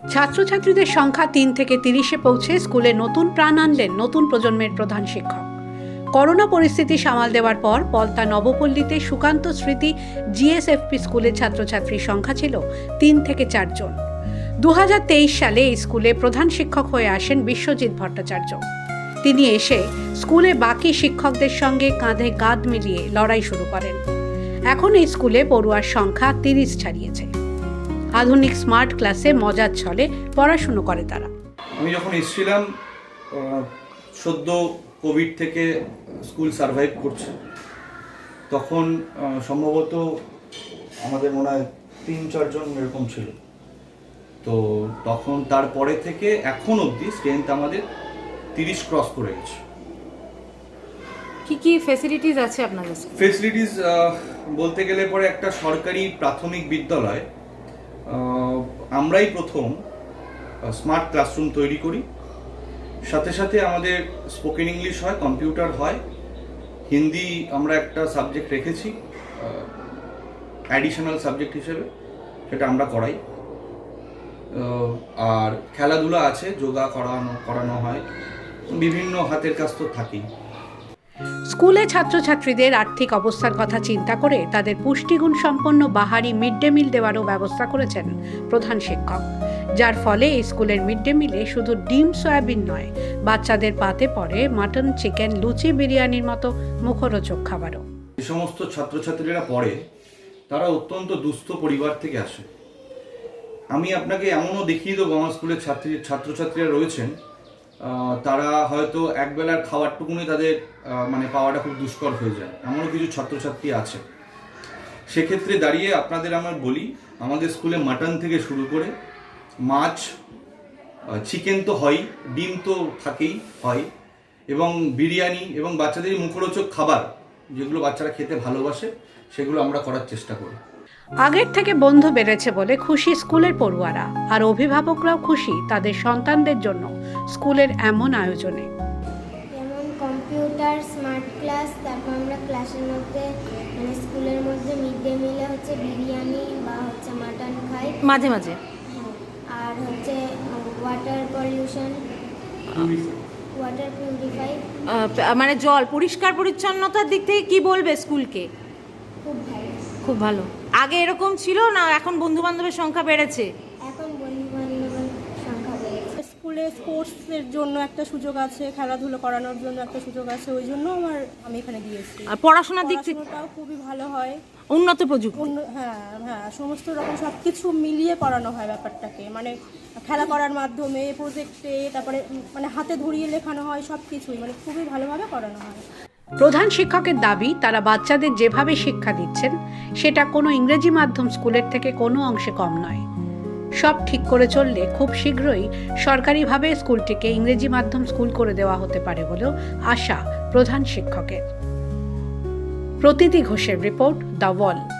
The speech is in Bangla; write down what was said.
ছাত্রছাত্রীদের সংখ্যা তিন থেকে তিরিশে পৌঁছে স্কুলে নতুন প্রাণ আনলেন নতুন প্রজন্মের প্রধান শিক্ষক। করোনা পরিস্থিতি সামাল দেওয়ার পর পলতা নবপল্লীতে সুকান্ত স্মৃতি জিএসএফপি স্কুলের ছাত্রছাত্রীর সংখ্যা ছিল তিন থেকে চারজন দু হাজার তেইশ সালে এই স্কুলে প্রধান শিক্ষক হয়ে আসেন বিশ্বজিৎ ভট্টাচার্য। তিনি এসে স্কুলে বাকি শিক্ষকদের সঙ্গে কাঁধে কাঁধ মিলিয়ে লড়াই শুরু করেন। এখন এই স্কুলে পড়ুয়ার সংখ্যা তিরিশ ছাড়িয়েছে। আধুনিক স্মার্ট ক্লাসে মজার ছলে পড়াশুনো করে তারা। আমি যখন এসেছিলাম সদ্য কোভিড থেকে স্কুল সার্ভাইভ করছে তখন সম্ভবত আমাদের মনে হয় তিন চারজন এরকম ছিল। তো তখন তারপরে থেকে এখন অবধি স্ট্রেংথ আমাদের তিরিশ ক্রস করে গেছে। কি কি ফেসিলিটিস আছে আপনাদের ফেসিলিটিস বলতে গেলে পরে একটা সরকারি প্রাথমিক বিদ্যালয় আমরাই প্রথম স্মার্ট ক্লাসরুম তৈরি করি। সাথে সাথে আমাদের স্পোকেন ইংলিশ হয় কম্পিউটার হয়। হিন্দি আমরা একটা সাবজেক্ট রেখেছি অ্যাডিশনাল সাবজেক্ট হিসেবে, সেটা আমরা করাই। আর খেলাধুলা আছে, যোগা করানো করানো হয়। বিভিন্ন হাতের কাজ তো থাকেই। স্কুলে ছাত্রছাত্রীদের আর্থিক অবস্থার কথা চিন্তা করে তাদের পুষ্টিগুণ সম্পন্ন বাহারি মিড ডে মিল দেওয়ারও ব্যবস্থা করেছেন প্রধান শিক্ষক। যার ফলে স্কুলের মিড ডে মিলে শুধু ডিম, সয়াবিন নয়, বাচ্চাদের পাতে পড়ে মাটন, চিকেন, লুচি, বিরিয়ানির মতো মুখরোচক খাবারও। যে সমস্ত ছাত্রছাত্রীরা পড়ে, তারা অত্যন্ত দুস্থ পরিবার থেকে আসে। আমি আপনাকে এমনও দেখিয়ে দেবো আমার স্কুলের ছাত্রী, ছাত্রছাত্রীরা রয়েছেন তারা হয়তো একবেলার খাবারটুকুনি তাদের মানে পাওয়াটা খুব দুষ্কর হয়ে যায়। এমনও কিছু ছাত্রছাত্রী আছে। সেক্ষেত্রে দাঁড়িয়ে আপনাদের আমার বলি, আমাদের স্কুলে মাটন থেকে শুরু করে মাছ চিকেন তো হয় ডিম তো থাকেই, হয়। এবং বিরিয়ানি এবং বাচ্চাদের মুখরোচক খাবার, যেগুলো বাচ্চারা খেতে ভালোবাসে, সেগুলো আমরা করার চেষ্টা করি। আগের থেকে বন্ধু বেড়েছে বলে খুশি স্কুলের পড়ুয়ারা, আর অভিভাবকরাও খুশি তাদের সন্তানদের জন্য। স্কুলের এমন আয়োজনে। যেমন কম্পিউটার স্মার্ট ক্লাস তারপর আমরা ক্লাসের মধ্যে মানে স্কুলের মধ্যে মিড ডে মিলে হচ্ছে বিরিয়ানি বা হচ্ছে মাটন খাই। মাঝে মাঝে? হ্যাঁ আর হচ্ছে ওয়াটার পলিউশন ওয়াটার পিউরিফাই মানে জল পরিষ্কার পরিচ্ছন্নতার দিক থেকে কি বলবে স্কুলকে? খুব ভালো। খুব ভালো। আগে এরকম ছিল না এখন বন্ধু বান্ধবের সংখ্যা বেড়েছে? এখন বন্ধু বান্ধবের সংখ্যা বেড়েছে। স্কুলে স্পোর্টসের জন্য একটা সুযোগ আছে খেলাধুলো করানোর জন্য একটা সুযোগ আছে ওই জন্য আমার আমি এখানে দিয়েছি আর পড়াশোনার দিক থেকে? পড়াশোনাটাও খুবই ভালো হয়। উন্নত প্রযুক্তি? অন্য- হ্যাঁ হ্যাঁ সমস্ত রকম সব কিছু মিলিয়ে পড়ানো হয় ব্যাপারটাকে। মানে খেলা করার মাধ্যমে প্রজেক্টে তারপরে উম, মানে হাতে ধরিয়ে লেখানো হয় সব কিছুই মানে খুবই ভালোভাবে করানো হয়। প্রধান শিক্ষকের দাবি তারা বাচ্চাদের যেভাবে শিক্ষা দিচ্ছেন সেটা কোনো ইংরেজি মাধ্যম স্কুলের থেকে কোনো অংশে কম নয়। সব ঠিক করে চললে খুব শীঘ্রই সরকারিভাবে স্কুলটিকে ইংরেজি মাধ্যম স্কুল করে দেওয়া হতে পারে বলেও আশা প্রধান শিক্ষকের। প্রতীতি ঘোষের রিপোর্ট দ্য ওয়াল।